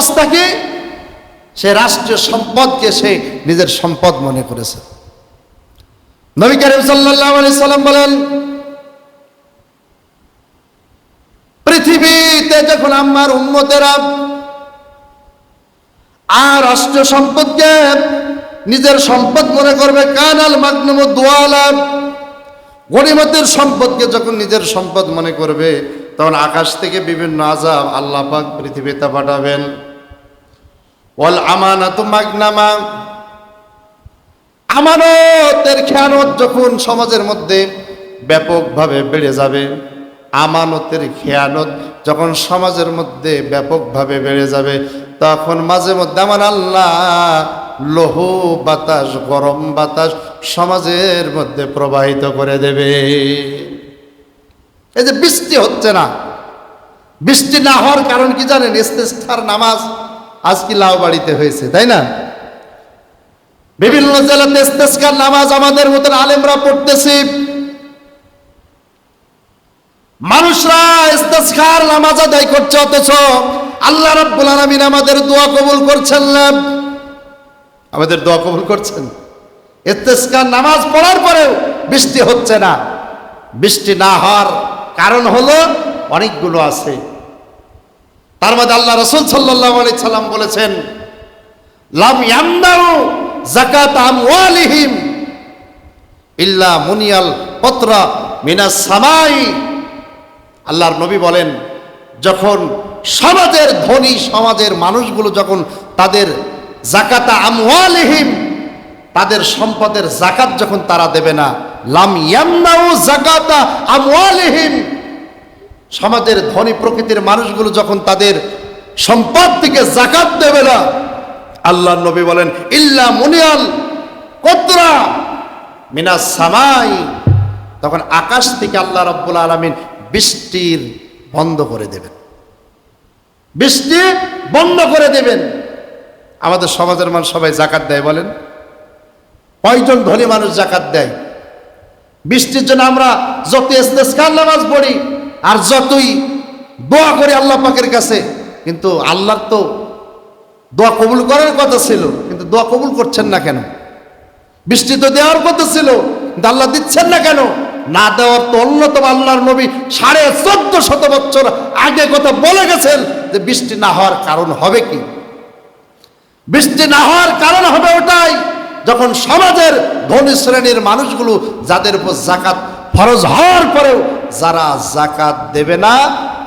অবস্থা কি সে রাষ্ট্রীয় সম্পদকে সে নিজের সম্পদ মনে করেছে। নবী করিম সাল্লাল্লাহু আলাইহি সাল্লাম বলেন, পৃথিবীতে যখন আমার উম্মতেরা আর রাষ্ট্রীয় সম্পদকে নিজের সম্পদ মনে করবে, কানাল মাগনম দোয়ালা গণিমতের সম্পদকে যখন নিজের সম্পদ মনে করবে, তখন আকাশ থেকে বিভিন্ন আজাব আল্লাহ পাক পৃথিবীতে পাঠাবেন। ওয়াল আমানাত মাগনামা। আমানতের খেয়ানত যখন সমাজের মধ্যে ব্যাপকভাবে বেড়ে যাবে, আমানতের খেয়ানত যখন সমাজের মধ্যে ব্যাপকভাবে বেড়ে যাবে, তখন মাঝে মধ্যে আমার আল্লাহ লোহ বাতাস, গরম বাতাস সমাজের মধ্যে প্রবাহিত করে দেবে। এই যে বৃষ্টি হচ্ছে না, বৃষ্টি না হওয়ার কারণ কি জানেন? ইস্তেস্তার নামাজ। আজকে লাউ বাড়িতে হয়েছে, তাই না? বিভিন্ন জেলাতে ইস্তেস্কার নামাজ আমাদের মতন আলেমরা পড়তেছি। মানুষরা ইস্তেস্কার নামাজ আদায় করছে অথচ আল্লাহ রাব্বুল আলামিন আমাদের দোয়া কবুল করছেন না। আমাদের দোয়া কবুল করছেন? ইস্তেস্কার নামাজ পড়ার পরেও বৃষ্টি হচ্ছে না। বৃষ্টি না হওয়ার কারণ হলো অনেকগুলো আছে। তার মধ্যে আল্লাহ রসুল সাল্লাহ আলি সাল্লাম বলেছেন, লাম ইয়ামদাউ জাকাত আমওয়ালিহিম ইল্লা মুনিয়াল পত্রা মিনাস সামাই। আল্লাহর নবী বলেন, যখন সমাজের ধনী সমাজের মানুষগুলো যখন তাদের জাকাতা আমওয়ালিহিম তাদের সম্পদের জাকাত যখন তারা দেবে না, লাম ইয়ামনাউ জাকাতা আমওয়ালিহিম সমাজের ধনী প্রকৃতির মানুষগুলো যখন তাদের সম্পদ থেকে জাকাত দেবে না, আল্লাহ নবী বলেন, ইল্লা মুনিয়াল কতরা মিনা সামাই। তখন আকাশ থেকে আল্লাহ রব্বুল আলমিন বৃষ্টির বন্ধ করে দেবেন। বৃষ্টি বন্ধ করে দেবেন। আমাদের সমাজের মানুষ সবাই জাকাত দেয় বলেন। কয়জন ধনী মানুষ জাকাত দেয়? বৃষ্টির জন্য আমরা যত ইস্তেস্কার নামাজ পড়ি আর যতই দোয়া করি আল্লাহ পাকের কাছে, কিন্তু আল্লাহর তো দোয়া কবুল করার কথা ছিল, কিন্তু দোয়া কবুল করছেন না কেন? বৃষ্টি তো দেওয়ার কথা ছিল আল্লাহ দিচ্ছেন না কেন? না দেওয়ার তো অন্যতম আল্লাহর নবী সাড়ে চোদ্দ শত বছর আগে কথা বলে গেছেন যে বৃষ্টি না হওয়ার কারণ হবে কি? বৃষ্টি না হওয়ার কারণ হবে ওটাই, যখন সমাজের ধনী শ্রেণির মানুষগুলো যাদের উপর জাকাত ফরজ হওয়ার পরেও যারা জাকাত দেবে না,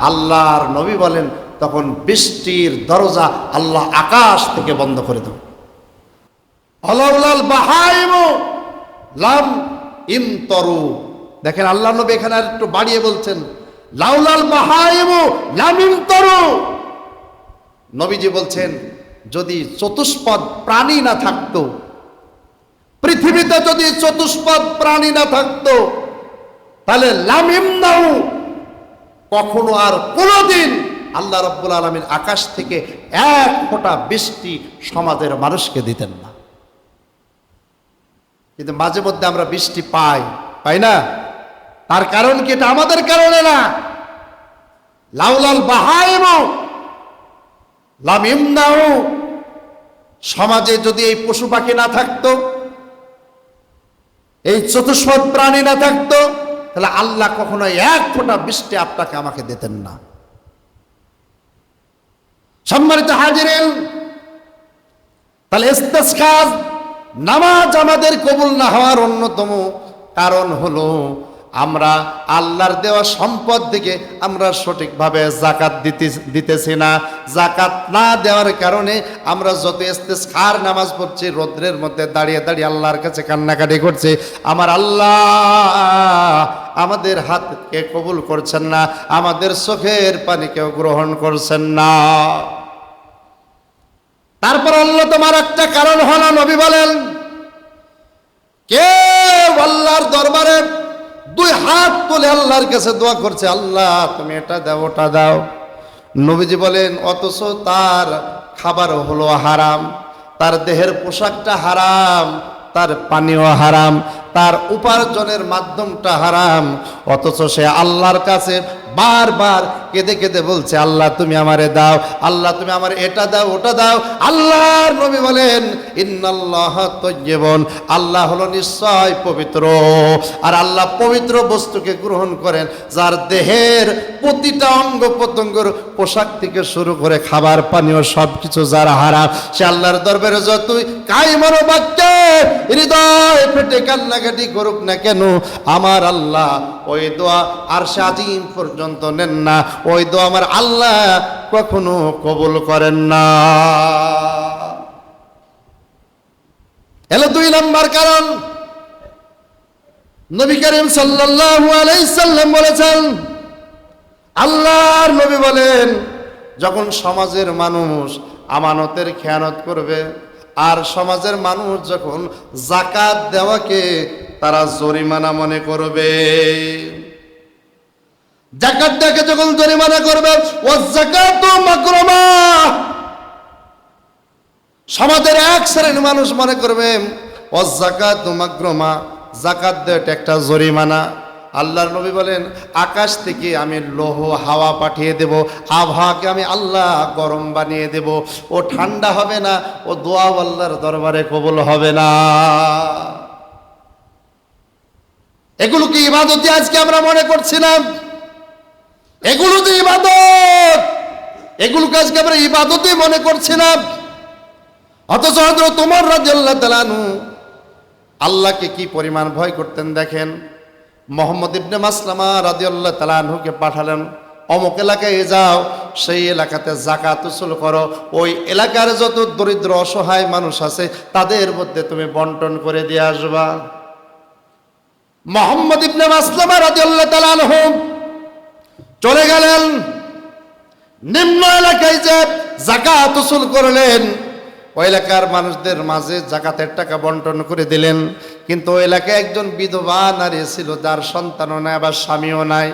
আল্লাহর নবী বলেন, তখন বৃষ্টির দরজা আল্লাহ আকাশ থেকে বন্ধ করে দেব। লাম ইমতরু। দেখেন আল্লাহ নবী এখানে আর একটু বাড়িয়ে বলছেন, লাউলাল বাহাইমু লাম ইমতরু। নবীজি বলছেন, যদি চতুষ্পদ প্রাণী না থাকতো, পৃথিবীতে যদি চতুষ্পদ প্রাণী না থাকতো তাহলে লামিম নাও কখনো আর কোনোদিন আল্লাহ রব্বুল আলমীর আকাশ থেকে এক ফোঁটা বৃষ্টি সমাজের মানুষকে দিতেন না। কিন্তু মাঝে মধ্যে আমরা বৃষ্টি পাই পাই না? তার কারণ কি? এটা আমাদের কারণে না। লাউলাল লামিম নাও সমাজে যদি এই পশু পাখি না থাকতো, এই চতুষ্পদ প্রাণী না থাকতো তাহলে আল্লাহ কখনো এক ফোঁটা বৃষ্টি আপনাকে আমাকে দিতেন না। সম্মানিত হাজিরেন, তাহলে নামাজ আমাদের কবুল না হওয়ার অন্যতম কারণ হলো আমরা আল্লাহর দেওয়া সম্পদ থেকে আমরা সঠিকভাবে জাকাত দিতে, দিতেছি না। জাকাত না দেওয়ার কারণে আমরা যত ইস্তেসখার নামাজ পড়ছি, রৌদ্রের মধ্যে দাঁড়িয়ে দাঁড়িয়ে আল্লাহর কাছে কান্নাকাটি করছে। আমার আল্লাহ আমাদের হাতকে কবুল করছেন না, আমাদের চোখের পানিকেও গ্রহণ করছেন না। তারপর আল্লাহ তোমার একটা কারণ হলো, নবী বলেন কে আল্লাহর দরবারে দুই হাত তুলে আল্লাহর কাছে দোয়া করছে, আল্লাহ, তুমি এটা দাও, ওটা দাও। নবীজি বলেন, অথচ তার খাবার হলো হারাম, তার দেহের পোশাকটা হারাম, তার পানীয় হারাম, তার উপার্জনের মাধ্যমটা হারাম, অথচ সে আল্লাহর কাছে বারবার কেঁদে কেঁদে বলছে, আল্লাহ তুমি আমারে দাও, আল্লাহ তুমি আমার এটা দাও, ওটা দাও। আল্লাহর নবী বলেন, ইন্নাল্লাহ তৈবন আল্লাহ হলো নিশ্চয় পবিত্র। আর আল্লাহ পবিত্র বস্তুকে গ্রহণ করেন, যার দেহের প্রতিটা অঙ্গ প্রত্যঙ্গর পোশাক থেকে শুরু করে খাবার, পানীয় সব কিছু যার হারা সে আল্লাহর দরবারে যতই কাই মরো বাক্যে হৃদয় ফেটে কান্নাকাটি করুক না কেন, আমার আল্লাহ ওই দোয়া আর সে আজিম পর্যন্ত নেন না। ওই দোয়া আমার আল্লাহ কখনো কবুল করেন না। এলো দুই নম্বর কারণ। নবী করিম সাল্লাল্লাহু আলাইহি সাল্লাম বলেছেন, আল্লাহর নবী বলেন, যখন সমাজের মানুষ আমানতের খেয়ানত করবে, আর সমাজের মানুষ যখন জাকাত দেওয়াকে তারা জরিমানা মনে করবে। জাকাতটাকে যখন জরিমানা করবে ও জাকাত মাকরমা। সমাজের এক শ্রেণির মানুষ মনে করবে ও জাকাত মাকরমা, জাকাত দেওয়াটা একটা জরিমানা। আল্লাহর নবী বলেন, আকাশ থেকে আমি লোহ, হাওয়া পাঠিয়ে দেব, আবহাওয়াকে আমি আল্লাহ গরম বানিয়ে দেব। ও ঠান্ডা হবে না, ও দোয়া আল্লাহর দরবারে কবুল হবে না। এগুলো কি ইবাদতি আজকে আমরা মনে করছিলাম? এগুলো তো ইবাদত। এগুলোকে কাজকে আমরা ইবাদতই মনে করছি না। অথচ হজরত তোমার রাজিয়াল্লাহ তালানু আল্লাহকে কি পরিমাণ ভয় করতেন দেখেন? মোহাম্মদ ইবনে মাসলামা রাজিয়াল্লাহ তালানহুকে পাঠালেন, অমুক এলাকায় যাও, সেই এলাকাতে জাকাত উসুল করো। ওই এলাকার যত দরিদ্র, অসহায় মানুষ আছে, তাদের মধ্যে তুমি বন্টন করে দিয়ে আসবা। মোহাম্মদ ইবনে মাসলামা রাজিয়াল্লাহ তালানহু চলে গেলেন। নিম্ন এলাকায় যে জাকাত উসুল করলেন, ওই এলাকার মানুষদের মাঝে জাকাতের টাকা বন্টন করে দিলেন। কিন্তু ওই এলাকায় একজন বিধবা নারী ছিল, যার সন্তানও নাই, আবার স্বামীও নাই।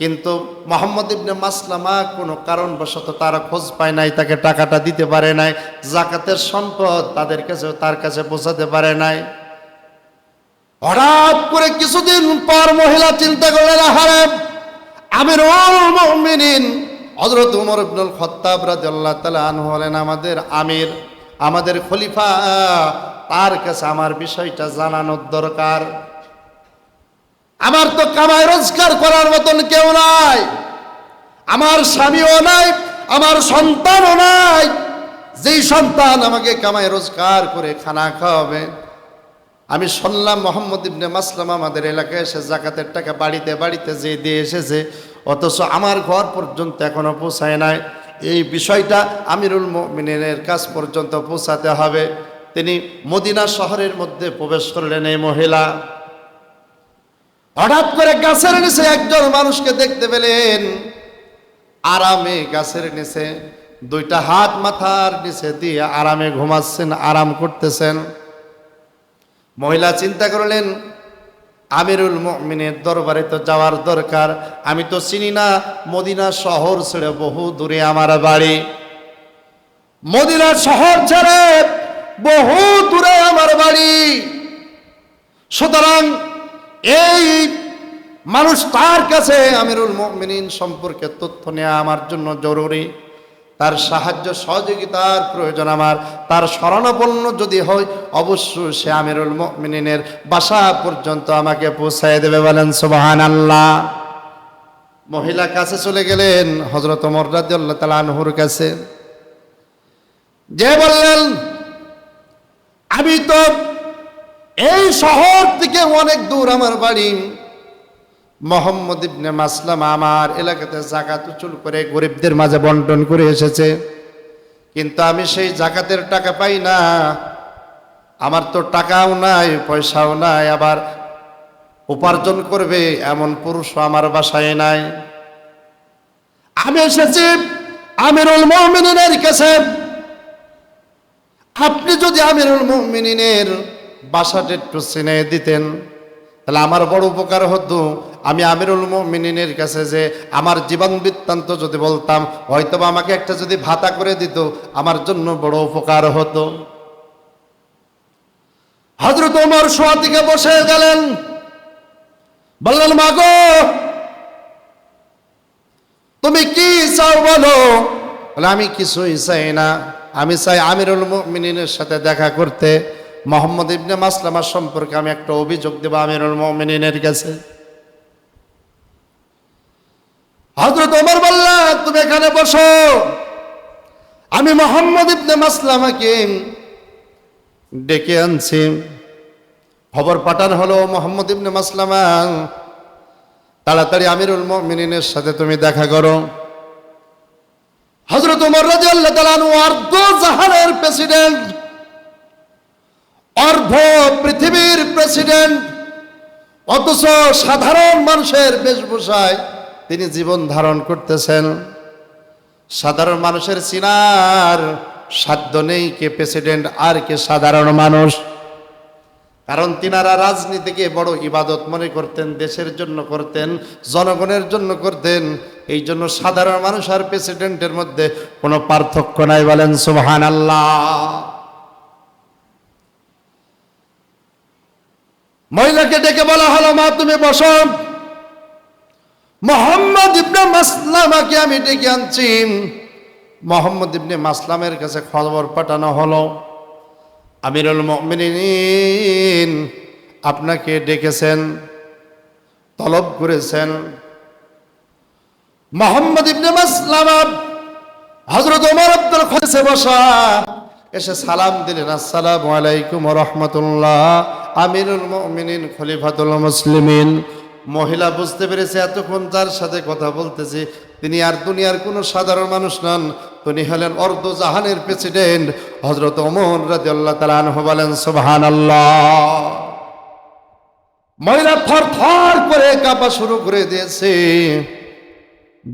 কিন্তু মোহাম্মদ ইবনে মাসলামা কোনো কারণবশত তারা খোঁজ পায় নাই, তাকে টাকাটা দিতে পারে নাই, জাকাতের সম্পদ তাদের কাছে তার কাছে পৌঁছাতে পারে নাই। হঠাৎ করে কিছুদিন পর মহিলা চিন্তা করলেন, আহারে আমির মুমিনিন। হযরত উমর ইবনুল খাত্তাব রাদিয়াল্লাহু তাআলা আনহু হলেন আমাদের আমির, আমাদের খলিফা, তার কাছে আমার বিষয়টা জানানোর দরকার। আমার তো কামাই রোজগার করার মতন কেউ নাই। আমার স্বামীও নাই, আমার সন্তানও নাই। যেই সন্তান আমাকে কামাই রোজগার করে খানা খাওয়াবে আমি শুনলাম মোহাম্মদ ইবনে মাসলাম আমাদের এলাকায় এসে জাকাতের টাকা বাড়িতে বাড়িতে যে দিয়ে এসেছে, অথচ আমার ঘর পর্যন্ত এখনও পৌঁছায় নাই। এই বিষয়টা আমিরুল মিনের কাছ পর্যন্ত পৌঁছাতে হবে। তিনি মদিনা শহরের মধ্যে প্রবেশ করলেন এই মহিলা। হঠাৎ করে গাছের নিচে একজন মানুষকে দেখতে পেলেন। আরামে গাছের নিচে, দুইটা হাত মাথার নিচে দিয়ে আরামে ঘুমাচ্ছেন, আরাম করতেছেন। মহিলা চিন্তা করলেন, আমিরুল মুমিনের দরবারে তো যাওয়ার দরকার, আমি তো চিনি না মদিনা শহর ছেড়ে বহু দূরে আমার বাড়ি। মদিনা শহর ছেড়ে বহু দূরে আমার বাড়ি। সুতরাং এই মানুষ তার কাছে আমিরুল মুমিনিন সম্পর্কে তথ্য নেওয়া আমার জন্য জরুরি। তার সাহায্য সহযোগিতার প্রয়োজন আমার। তার শরণাপন্ন যদি হয়, অবশ্যই সে আমিরুল মুমিনিনের বাসা পর্যন্ত আমাকে পৌঁছায় দেবে বলেন সুবহান আল্লাহ মহিলা কাছে চলে গেলেন হজরত মর্রাদ্দাল্লাহ তালা আনহুর কাছে। যে বললেন, আমি তো এই শহর থেকে অনেক দূর আমার বাড়ি। মোহাম্মদ ইবনে মাসলাম আমার এলাকাতে জাকাত উচুল করে গরিবদের মাঝে বন্টন করে এসেছে। কিন্তু আমি সেই জাকাতের টাকা পাই না। আমার তো টাকাও নাই, পয়সাও নাই, আবার উপার্জন করবে এমন পুরুষও আমার বাসায় নাই। আমি এসেছি আমিরুল মোহামিনের কাছে। আপনি যদি আমিরুল মোহামিনের বাসাটা একটু চিনে দিতেন, তাহলে আমার বড় উপকার হতো। আমি আমিরুল মিনিনের কাছে যে আমার জীবন বৃত্তান্ত যদি বলতাম হয়তো আমাকে একটা যদি ভাতা করে দিত, আমার জন্য বড় উপকার হতো। হজরত ওমর শোয়া দিকে বসে গেলেন। বললেন, মাগো, তুমি কি চাও বলো? বলে, আমি কিছুই চাই না। আমি চাই আমিরুল মুমিনিনের সাথে দেখা করতে। মোহাম্মদ ইবনে মাসলামার সম্পর্কে আমি একটা অভিযোগ দেব আমিরুল মুমিনিনের কাছে। হজরত ওমর বললা, তুমি এখানে বসো। আমি মোহাম্মদ ইবনে মাসলামাকে ডেকে আনছি। খবর পাঠান হলো মোহাম্মদ ইবনে মাসলামা। তাড়াতাড়ি আমিরুল মুমিনিনের সাথে তুমি দেখা করো। হজরত উমর রাদিয়াল্লাহু তাআলা আনহু অর্ধ জাহানের প্রেসিডেন্ট, অর্ধ পৃথিবীর প্রেসিডেন্ট, অথচ সাধারণ মানুষের বেশভূষায় তিনি জীবন ধারণ করতেছেন। সাধারণ মানুষের চিনার সাধ্য নেই কে প্রেসিডেন্ট আর কে সাধারণ মানুষ। কারণ তিনারা রাজনীতিকে বড় ইবাদত মনে করতেন, দেশের জন্য করতেন, জনগণের জন্য করতেন। এই জন্য সাধারণ মানুষ আর প্রেসিডেন্টের মধ্যে কোনো পার্থক্য নাই বলেন সুবহান আল্লাহ মহিলাকে ডেকে বলা হলো, মা, তুমি বসো। মোহাম্মদ ইবনে মাসলামাকে আমি ডেকে আনছি। মোহাম্মদ ইবনে মাসলামের কাছে খবর পাঠানো হলো, আমিরুল মুমিনিন আপনাকে ডেকেছেন, তলব করেছেন। মোহাম্মদ ইবনে মাসলামা হযরত ওমর আব্দুল খলিসে বসা, এসে সালাম দিলেন, আসসালামু আলাইকুম রাহমাতুল্লাহ, আমিরুল মুমিনিন খলিফাতুল মুসলিমিন। মহিলা বুঝতে পেরেছে, এতক্ষণ যার সাথে কথা বলতেছে, তিনি আর দুনিয়ার কোনো সাধারণ মানুষ নন। তিনি হলেন অর্ধ জাহানের প্রেসিডেন্ট। হজরত ওমর রাদিয়াল্লাহু তাআলা আনহু বলেন, সুবহানাল্লাহ। মহিলা থর থর করে কাঁপা শুরু করে দিয়েছে।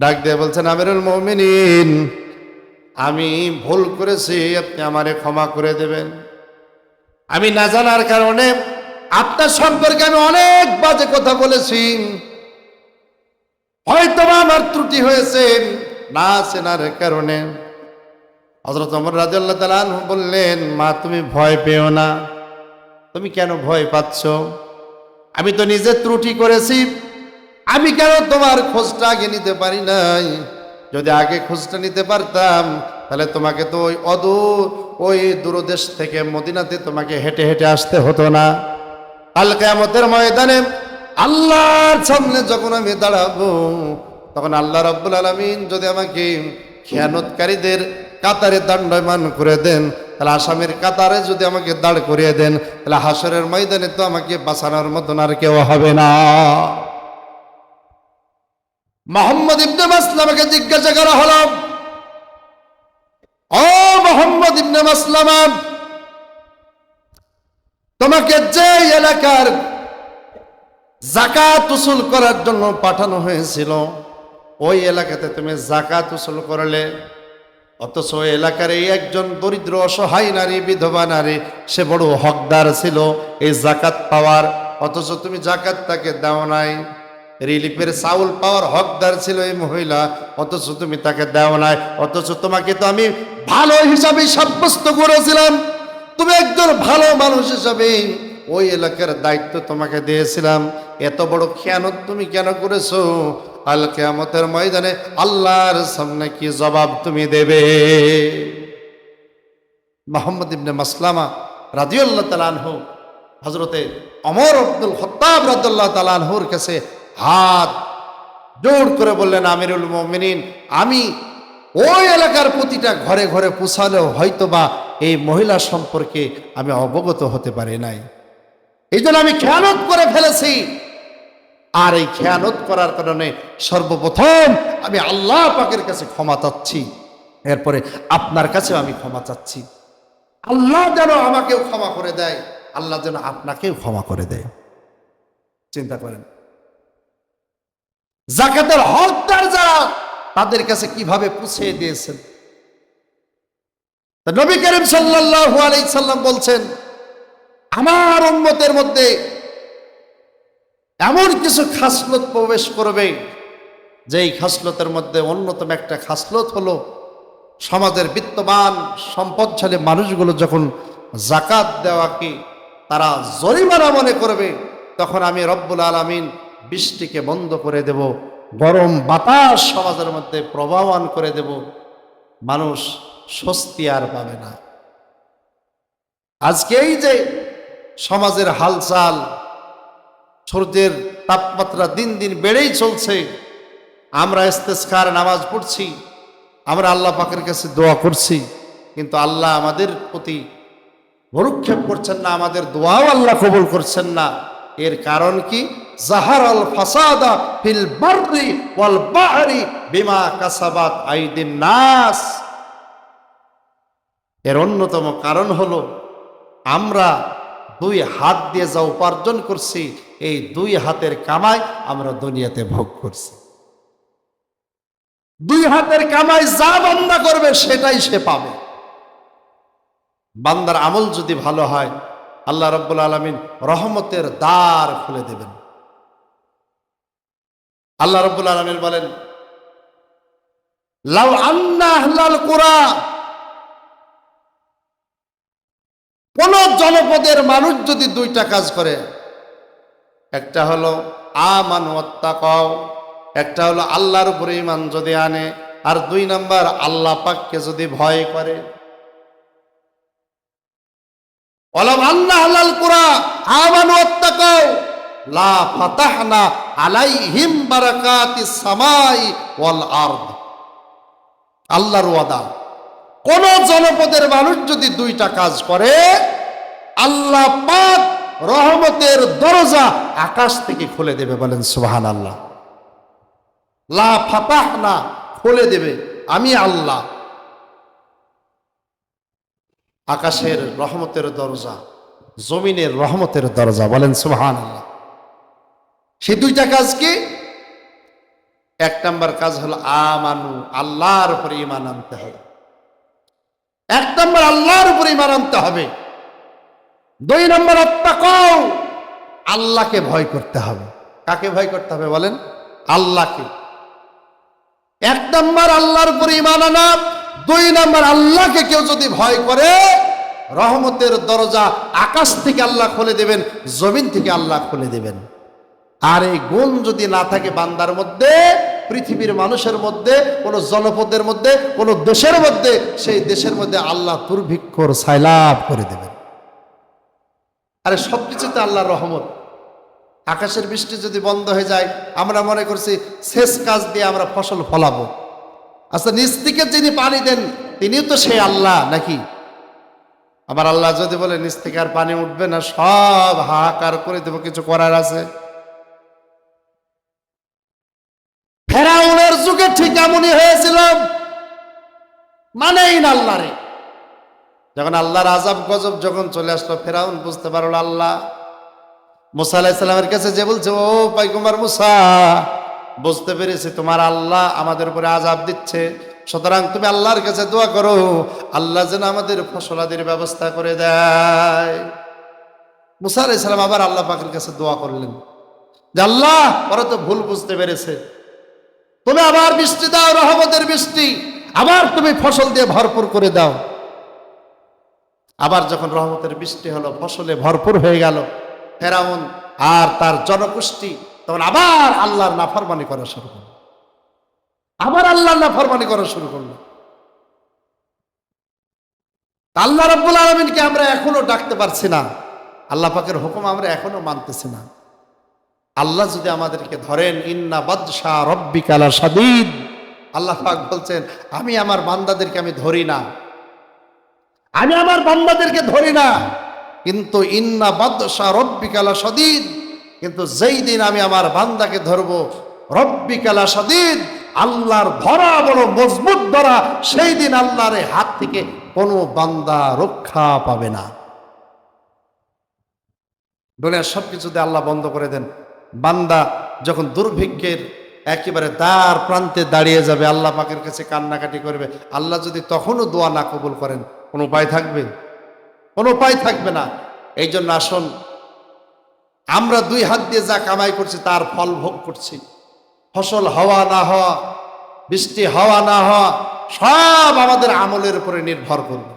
ডাক দিয়ে বলছেন, আমিরুল মুমিনিন, আমি ভুল করেছি, আপনি আমারে ক্ষমা করে দেবেন। আমি না জানার কারণে আপনার সম্পর্কে আমি অনেক বাজে কথা বলেছি। হয়তো আমার ত্রুটি হয়েছে, না চেনার কারণে। হজরত অমর রাজল্লাহ তালান বললেন, মা, তুমি ভয় পেও না। তুমি কেন ভয় পাচ্ছ? আমি তো নিজে ত্রুটি করেছি। আমি কেন তোমার খোঁজটা আগে নিতে পারি নাই? যদি আগে খোঁজটা নিতে পারতাম, তাহলে তোমাকে তো ওই অদূর, ওই দূরদেশ থেকে মদিনাতে তোমাকে হেঁটে হেঁটে আসতে হতো না। কাল কেয়ামতের ময়দানে আল্লাহর সামনে যখন আমি দাঁড়াবো, তখন আল্লাহ রাব্বুল আলামিন যদি আমাকে খেয়ানতকারীদের কাতারে দণ্ডমান করে দেন, তাহলে আসামের কাতারে যদি আমাকে দাঁড় করিয়ে দেন, তাহলে হাসরের ময়দানে তো আমাকে বাঁচানোর মতন আর কেউ হবে না। মোহাম্মদ ইবনে মাসলামাকে জিজ্ঞাসা করা হলো, ও মোহাম্মদ ইবনে মাসলামা তোমাকে যে এলাকার জাকাত উসুল করার জন্য পাঠানো হয়েছিল, ওই এলাকাতে তুমি জাকাত উসুল করলে। অথচ ওই এলাকার এই একজন দরিদ্র, অসহায় নারী, বিধবা নারী, সে বড় হকদার ছিল, এই জাকাত পাওয়ার। অথচ তুমি জাকাত তাকে দাও নাই। রিলিফের চাউল পাওয়ার হকদার ছিল এই মহিলা, অথচ তুমি তাকে দাও নাই। অথচ তোমাকে তো আমি ভালো হিসাবে সাব্যস্ত করেছিলাম। তুমি একজন ভালো মানুষ হিসাবে ওই এলাকার দায়িত্ব তোমাকে দিয়েছিলাম। এত বড় খেয়ানত তুমি কেন করেছ? আল কেয়ামতের ময়দানে আল্লাহর সামনে কি জবাব তুমি দেবে? মোহাম্মদ ইবনে মাসলামা রাজিউল্লাহ তালানহু হজরতে অমর আব্দুল খত্তাব রাদুল্লাহ তালানহুর কাছে হাত জোর করে বললেন, আমিরুল মোমিনিন, আমি ওই এলাকার প্রতিটা ঘরে ঘরে পুষালেও হয়তোবা এই মহিলা সম্পর্কে আমি অবগত হতে পারি নাই। এই জন্য আমি খেয়ানত করে ফেলেছি। আর এই খেয়ানত করার কারণে সর্বপ্রথম আমি আল্লাহ পাকের কাছে ক্ষমা চাচ্ছি। এরপরে আপনার কাছেও আমি ক্ষমা চাচ্ছি। আল্লাহ যেন আমাকেও ক্ষমা করে দেয়, আল্লাহ যেন আপনাকেও ক্ষমা করে দেয়। চিন্তা করেন। জাকাতের হকদার যারা তাদের কাছে কীভাবে পুছিয়ে দিয়েছেন? নবী করিম সাল্লাল্লাহু আলাইহি সাল্লাম বলছেন, আমার উম্মতের মধ্যে এমন কিছু খাসলত প্রবেশ করবে, যেই খাসলতের মধ্যে অন্যতম একটা খাসলত হলো সমাজের বিত্তবান, সম্পদশালী মানুষগুলো যখন জাকাত দেওয়াকে তারা জরিমানা মনে করবে, তখন আমি রব্বুল আলামিন বৃষ্টিকে বন্ধ করে দেব। গরম বাতাস সমাজের মধ্যে প্রবাহমান করে দেব, মানুষ স্বস্তি আর পাবে না। আজকে এই যে সমাজের হালচাল, সূর্যের তাপমাত্রা দিন দিন বেড়েই চলছে, আমরা ইস্তেস্কার নামাজ পড়ছি, আমরা আল্লাহ পাকের কাছে দোয়া করছি, কিন্তু আল্লাহ আমাদের প্রতি ভরুক্ষেপ করছেন না, আমাদের দোয়াও আল্লাহ কবুল করছেন না। এর কারণ কি? জাহার আল ফাসাদা ফিল বাররি ওয়াল বাহরি বিমা কাসাবাত আইদিন নাস। এর অন্যতম কারণ হলো, আমরা দুই হাত দিয়ে যা উপার্জন করছি, এই দুই হাতের কামাই আমরা দুনিয়াতে ভোগ করছি। দুই হাতের কামাই যা বান্দা করবে, সেটাই সে পাবে। বান্দার আমল যদি ভালো হয়, আল্লাহ রব্বুল আলমিন রহমতের দ্বার খুলে দেবেন। আল্লাহ রব্বুল আলমিন বলেন, লাউ আন্না কুরা কোন জনপদের মানুষ যদি দুইটা কাজ করে, একটা হলো আমান কও একটা হলো আল্লাহর উপরে ইমান যদি আনে, আর দুই নাম্বার আল্লাহ পাককে যদি ভয় করে। অলাম আল্লাহ আল্লাল কুরা, আমান কও লা ফাতাহনা আলাইহিম বারাকাতিস সামাই ওয়াল আরদ। আল্লাহর ওয়াদা। কোন জনপদের মানুষ যদি দুইটা কাজ করে, আল্লাহ পাক রহমতের দরজা আকাশ থেকে খুলে দেবে বলেন সুবহান আল্লাহ লা ফাতাহ না খুলে দেবে, আমি আল্লাহ। আকাশের রহমতের দরজা, জমিনের রহমতের দরজা বলেন সুবহান আল্লাহ সেই দুইটা কাজ কি? এক নম্বর কাজ হলো আমানু, আল্লাহর উপরে ইমান আনতে হবে। এক নম্বর আল্লাহর উপরে ইমান আনতে হবে। দুই নম্বর আত্মা অত্যাকও আল্লাহকে ভয় করতে হবে। কাকে ভয় করতে হবে বলেন? আল্লাহকে। এক নম্বর আল্লাহর উপরে ইমান আনা, দুই নম্বর আল্লাহকে কেউ যদি ভয় করে, রহমতের দরজা আকাশ থেকে আল্লাহ খুলে দেবেন, জমিন থেকে আল্লাহ খুলে দেবেন। আর এই গুণ যদি না থাকে বান্দার মধ্যে, পৃথিবীর মানুষের মধ্যে, কোন জনপদের মধ্যে, কোন দেশের মধ্যে, সেই দেশের মধ্যে আল্লাহ দুর্ভিক্ষর সাইলাভ করে দেবেন। আরে সবকিছুতে আল্লাহর রহমত। আকাশের বৃষ্টি যদি বন্ধ হয়ে যায়, আমরা মনে করছি শেষ কাজ দিয়ে আমরা ফসল ফলাবো। আচ্ছা নিচ থেকে যিনি পানি দেন, তিনিও তো সেই আল্লাহ নাকি? আবার আল্লাহ যদি বলে নিচ থেকে আর পানি উঠবে না, সব হাহাকার করে দেবো, কিছু করার আছে? ফেরাউনের যুগে ঠিক এমনই হয়েছিল। মানেই না আল্লাহ রে। যখন আল্লাহর আজাব গজব যখন চলে আসলো, ফেরাউন বুঝতে পারল আল্লাহ, মুসা আলাহিসাল্লামের কাছে যে বলছে, ও পাইকুমার মুসা, বুঝতে পেরেছি তোমার আল্লাহ আমাদের উপরে আজাব দিচ্ছে। সুতরাং তুমি আল্লাহর কাছে দোয়া করো, আল্লাহ যেন আমাদের ফসলাদির ব্যবস্থা করে দেয়। মুসা আলাইসাল্লাম আবার আল্লাহ পাকের কাছে দোয়া করলেন। যে আল্লাহ, ওরা তো ভুল বুঝতে পেরেছে। তুমি আবার বৃষ্টি দাও, রহমতের বৃষ্টি। আবার তুমি ফসল দিয়ে ভরপুর করে দাও। আবার যখন রহমতের বৃষ্টি হলো, ফসলে ভরপুর হয়ে গেল, ফেরাউন আর তার জনগোষ্ঠী, তখন আবার আল্লাহর নাফরমানি করা শুরু করল। আবার আল্লাহর নাফরমানি করা শুরু করল। আল্লাহ রাব্বুল আলমিনকে আমরা এখনও ডাকতে পারছি না। আল্লাহ পাকের হুকুম আমরা এখনও মানতেছি না। আল্লাহ যদি আমাদেরকে ধরেন, ইন্না বাদশাহ রব্বিকালা সাদিদ আল্লাহ পাক বলছেন, আমি আমার বান্দাদেরকে আমি ধরি না। আমি আমার বান্দাদেরকে ধরি না। কিন্তু ইন্না বাদশাহ রব্বিকালা সদিদ কিন্তু যেই দিন আমি আমার বান্দাকে ধরব রব্বিকালা সদিদ আল্লাহর ধরা বড় মজবুত ধরা, সেই দিন আল্লাহর হাত থেকে কোনো বান্দা রক্ষা পাবে না। দুনিয়ার সব কিছুতে আল্লাহ বন্ধ করে দেন। বান্দা যখন দুর্ভিক্ষের একেবারে দ্বার প্রান্তে দাঁড়িয়ে যাবে, আল্লাহ পাকের কাছে কান্নাকাটি করবে, আল্লাহ যদি তখনও দোয়া না কবুল করেন, কোনো উপায় থাকবে? কোনো উপায় থাকবে না। এই জন্য আসুন, আমরা দুই হাত দিয়ে যা কামাই করছি তার ফল ভোগ করছি। ফসল হওয়া না হওয়া, বৃষ্টি হওয়া না হওয়া, সব আমাদের আমলের উপরে নির্ভর করবে।